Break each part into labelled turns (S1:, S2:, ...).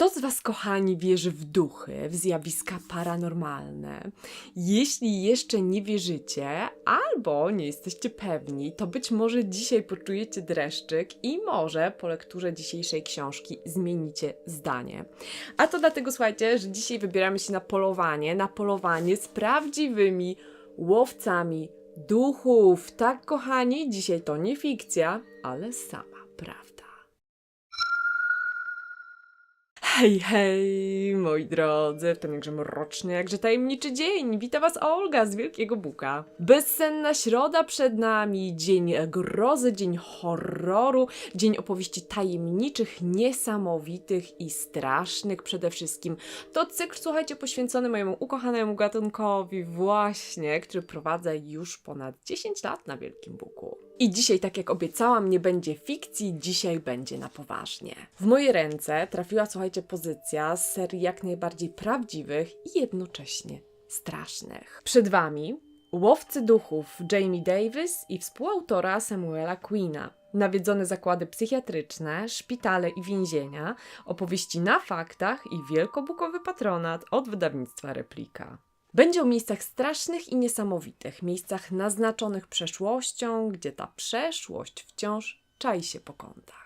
S1: Kto z Was, kochani, wierzy w duchy, w zjawiska paranormalne? Jeśli jeszcze nie wierzycie, albo nie jesteście pewni, to być może dzisiaj poczujecie dreszczyk i może po lekturze dzisiejszej książki zmienicie zdanie. A to dlatego, słuchajcie, że dzisiaj wybieramy się na polowanie, na polowanie z prawdziwymi łowcami duchów. Tak, kochani, dzisiaj to nie fikcja, ale sama prawda. Hej, hej, moi drodzy, w ten jakże mroczny, jakże tajemniczy dzień. Wita Was Olga z Wielkiego Buka. Bezsenna środa przed nami, dzień grozy, dzień horroru, dzień opowieści tajemniczych, niesamowitych i strasznych przede wszystkim. To cykl, słuchajcie, poświęcony mojemu ukochanemu gatunkowi właśnie, który prowadzę już ponad 10 lat na Wielkim Buku. I dzisiaj, tak jak obiecałam, nie będzie fikcji, dzisiaj będzie na poważnie. W moje ręce trafiła, słuchajcie, pozycja z serii jak najbardziej prawdziwych i jednocześnie strasznych. Przed Wami Łowcy Duchów Jamie Davis i współautora Samuela Queena. Nawiedzone zakłady psychiatryczne, szpitale i więzienia, opowieści na faktach i wielkobukowy patronat od wydawnictwa Replika. Będzie o miejscach strasznych i niesamowitych, miejscach naznaczonych przeszłością, gdzie ta przeszłość wciąż czai się po kątach.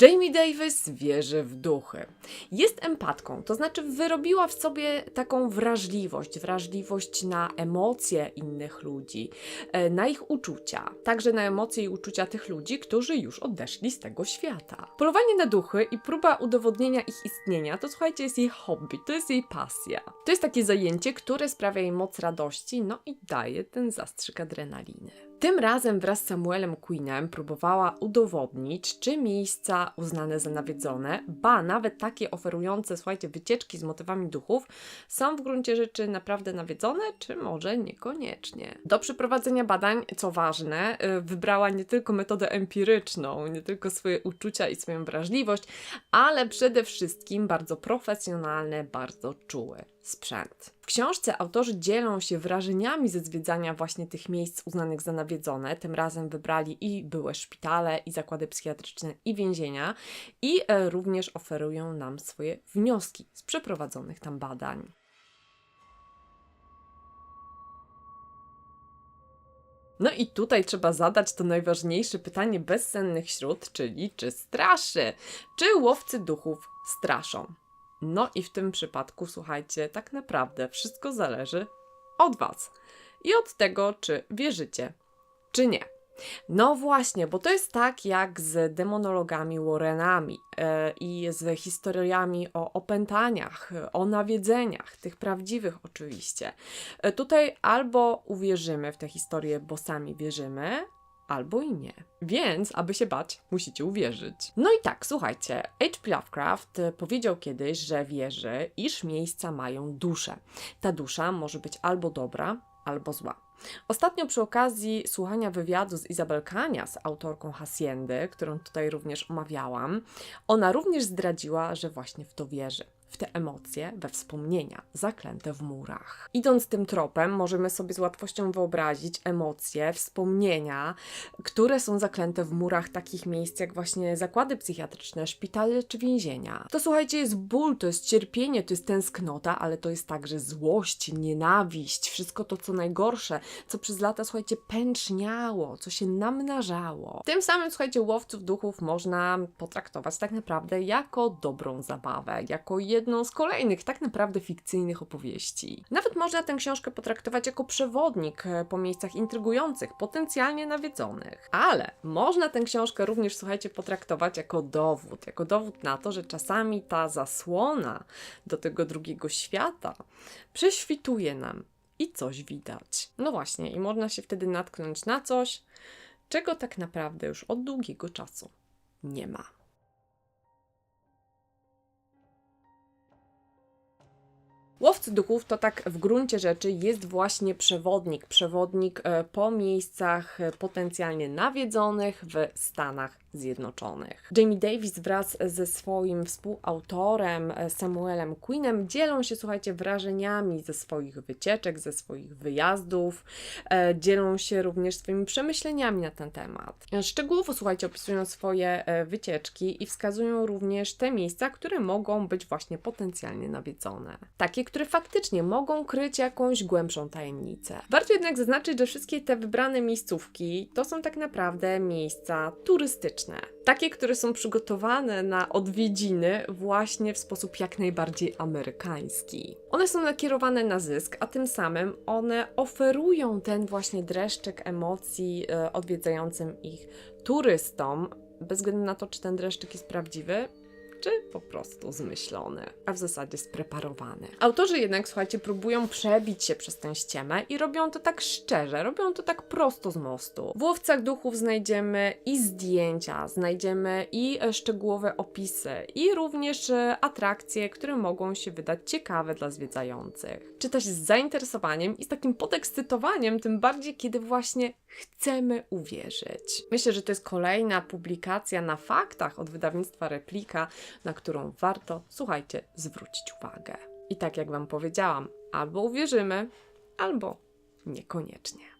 S1: Jamie Davis wierzy w duchy. Jest empatką, to znaczy wyrobiła w sobie taką wrażliwość, wrażliwość na emocje innych ludzi, e, na ich uczucia, także na emocje i uczucia tych ludzi, którzy już odeszli z tego świata. Polowanie na duchy i próba udowodnienia ich istnienia to słuchajcie, jest jej hobby, to jest jej pasja. To jest takie zajęcie, które sprawia jej moc radości, no i daje ten zastrzyk adrenaliny. Tym razem wraz z Samuelem Queenem próbowała udowodnić, czy miejsca uznane za nawiedzone, ba, nawet takie oferujące, słuchajcie, wycieczki z motywami duchów, są w gruncie rzeczy naprawdę nawiedzone, czy może niekoniecznie. Do przeprowadzenia badań, co ważne, y, wybrała nie tylko metodę empiryczną, nie tylko swoje uczucia i swoją wrażliwość, ale przede wszystkim bardzo profesjonalne, bardzo czuły sprzęt. W książce autorzy dzielą się wrażeniami ze zwiedzania właśnie tych miejsc uznanych za nawiedzone. Tym razem wybrali i były szpitale, i zakłady psychiatryczne, i więzienia, i e, również oferują nam swoje wnioski z przeprowadzonych tam badań. No i tutaj trzeba zadać to najważniejsze pytanie bezsennych śród, czyli czy straszy? Czy łowcy duchów straszą? No i w tym przypadku, słuchajcie, tak naprawdę wszystko zależy od Was i od tego, czy wierzycie, czy nie. No właśnie, bo to jest tak jak z demonologami Warrenami e, i z historiami o opętaniach, o nawiedzeniach, tych prawdziwych oczywiście. E, tutaj albo uwierzymy w te historie, bo sami wierzymy, albo i nie. Więc, aby się bać, musicie uwierzyć. No i tak, słuchajcie, H.P. Lovecraft e, powiedział kiedyś, że wierzy, iż miejsca mają duszę. Ta dusza może być albo dobra, albo zła. Ostatnio przy okazji słuchania wywiadu z Izabel Kanias, autorką Haciendy, którą tutaj również omawiałam, ona również zdradziła, że właśnie w to wierzy w te emocje, we wspomnienia zaklęte w murach. Idąc tym tropem, możemy sobie z łatwością wyobrazić emocje, wspomnienia, które są zaklęte w murach takich miejsc jak właśnie zakłady psychiatryczne, szpitale czy więzienia. To słuchajcie, jest ból, to jest cierpienie, to jest tęsknota, ale to jest także złość, nienawiść, wszystko to, co najgorsze, co przez lata, słuchajcie, pęczniało, co się namnażało. Tym samym, słuchajcie, łowców duchów można potraktować tak naprawdę jako dobrą zabawę, jako jedną z kolejnych, tak naprawdę fikcyjnych opowieści. Nawet można tę książkę potraktować jako przewodnik e, po miejscach intrygujących, potencjalnie nawiedzonych. Ale można tę książkę również, słuchajcie, potraktować jako dowód, jako dowód na to, że czasami ta zasłona do tego drugiego świata prześwituje nam i coś widać. No właśnie, i można się wtedy natknąć na coś, czego tak naprawdę już od długiego czasu nie ma. Łowcy duchów to tak w gruncie rzeczy jest właśnie przewodnik, przewodnik e, po miejscach e, potencjalnie nawiedzonych w Stanach Zjednoczonych. Jamie Davis wraz ze swoim współautorem e, Samuelem Queenem dzielą się, słuchajcie, wrażeniami ze swoich wycieczek, ze swoich wyjazdów, e, dzielą się również swoimi przemyśleniami na ten temat. Szczegółowo, słuchajcie, opisują swoje e, wycieczki i wskazują również te miejsca, które mogą być właśnie potencjalnie nawiedzone. Takie, które faktycznie mogą kryć jakąś głębszą tajemnicę. Warto jednak zaznaczyć, że wszystkie te wybrane miejscówki to są tak naprawdę miejsca turystyczne. Takie, które są przygotowane na odwiedziny właśnie w sposób jak najbardziej amerykański. One są nakierowane na zysk, a tym samym one oferują ten właśnie dreszczyk emocji e, odwiedzającym ich turystom, bez względu na to, czy ten dreszczyk jest prawdziwy, czy po prostu zmyślony, a w zasadzie spreparowany. Autorzy jednak, słuchajcie, próbują przebić się przez tę ściemę i robią to tak szczerze, robią to tak prosto z mostu. W Łowcach Duchów znajdziemy i zdjęcia, znajdziemy i e, szczegółowe opisy, i również e, atrakcje, które mogą się wydać ciekawe dla zwiedzających. Czytać z zainteresowaniem i z takim podekscytowaniem, tym bardziej, kiedy właśnie chcemy uwierzyć. Myślę, że to jest kolejna publikacja na faktach od wydawnictwa Replika, na którą warto, słuchajcie, zwrócić uwagę. I tak jak Wam powiedziałam, albo uwierzymy, albo niekoniecznie.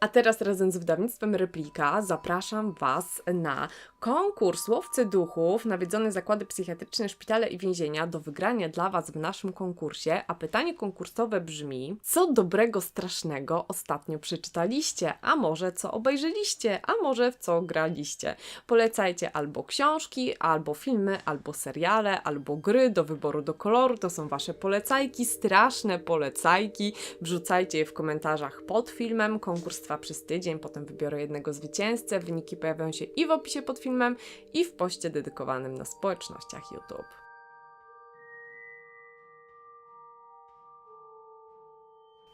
S1: A teraz razem z wydawnictwem Replika zapraszam Was na konkurs Łowcy Duchów, nawiedzone zakłady psychiatryczne, szpitale i więzienia do wygrania dla Was w naszym konkursie. A pytanie konkursowe brzmi: co dobrego, strasznego ostatnio przeczytaliście? A może co obejrzeliście? A może w co graliście? Polecajcie albo książki, albo filmy, albo seriale, albo gry do wyboru do koloru. To są Wasze polecajki, straszne polecajki. Wrzucajcie je w komentarzach pod filmem. Konkurs trwa przez tydzień, potem wybiorę jednego zwycięzcę. Wyniki pojawią się i w opisie pod filmem, i w poście dedykowanym na społecznościach YouTube.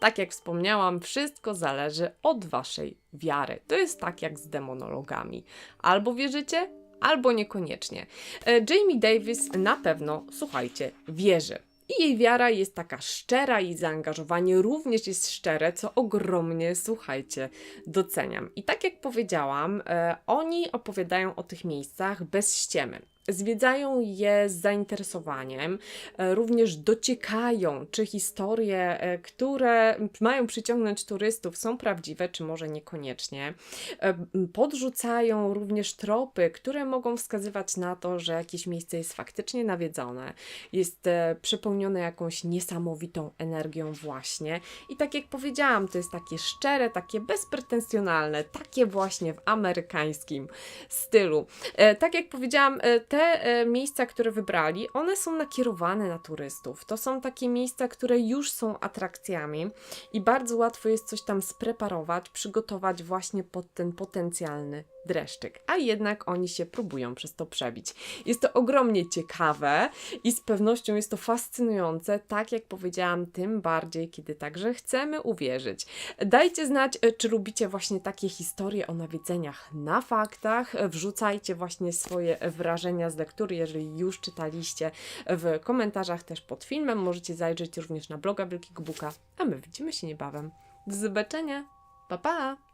S1: Tak jak wspomniałam, wszystko zależy od Waszej wiary. To jest tak jak z demonologami. Albo wierzycie, albo niekoniecznie. E, Jamie Davis na pewno, słuchajcie, wierzy. I jej wiara jest taka szczera, i zaangażowanie również jest szczere, co ogromnie, słuchajcie, doceniam. I tak jak powiedziałam, e, oni opowiadają o tych miejscach bez ściemy. Zwiedzają je z zainteresowaniem, e, również dociekają, czy historie, e, które mają przyciągnąć turystów, są prawdziwe, czy może niekoniecznie. E, Podrzucają również tropy, które mogą wskazywać na to, że jakieś miejsce jest faktycznie nawiedzone, jest przepełnione jakąś niesamowitą energią, właśnie. I tak jak powiedziałam, to jest takie szczere, takie bezpretensjonalne, takie właśnie w amerykańskim stylu. Tak jak powiedziałam, te e, miejsca, które wybrali, one są nakierowane na turystów. To są takie miejsca, które już są atrakcjami i bardzo łatwo jest coś tam spreparować, przygotować właśnie pod ten potencjalny dreszczyk, a jednak oni się próbują przez to przebić. Jest to ogromnie ciekawe i z pewnością jest to fascynujące, tak jak powiedziałam, tym bardziej, kiedy także chcemy uwierzyć. Dajcie znać, e, czy lubicie właśnie takie historie o nawiedzeniach na faktach. Wrzucajcie właśnie swoje wrażenia z lektury, jeżeli już czytaliście w komentarzach też pod filmem. Możecie zajrzeć również na bloga Wielkiego Buka, a my widzimy się niebawem. Do zobaczenia. Pa pa!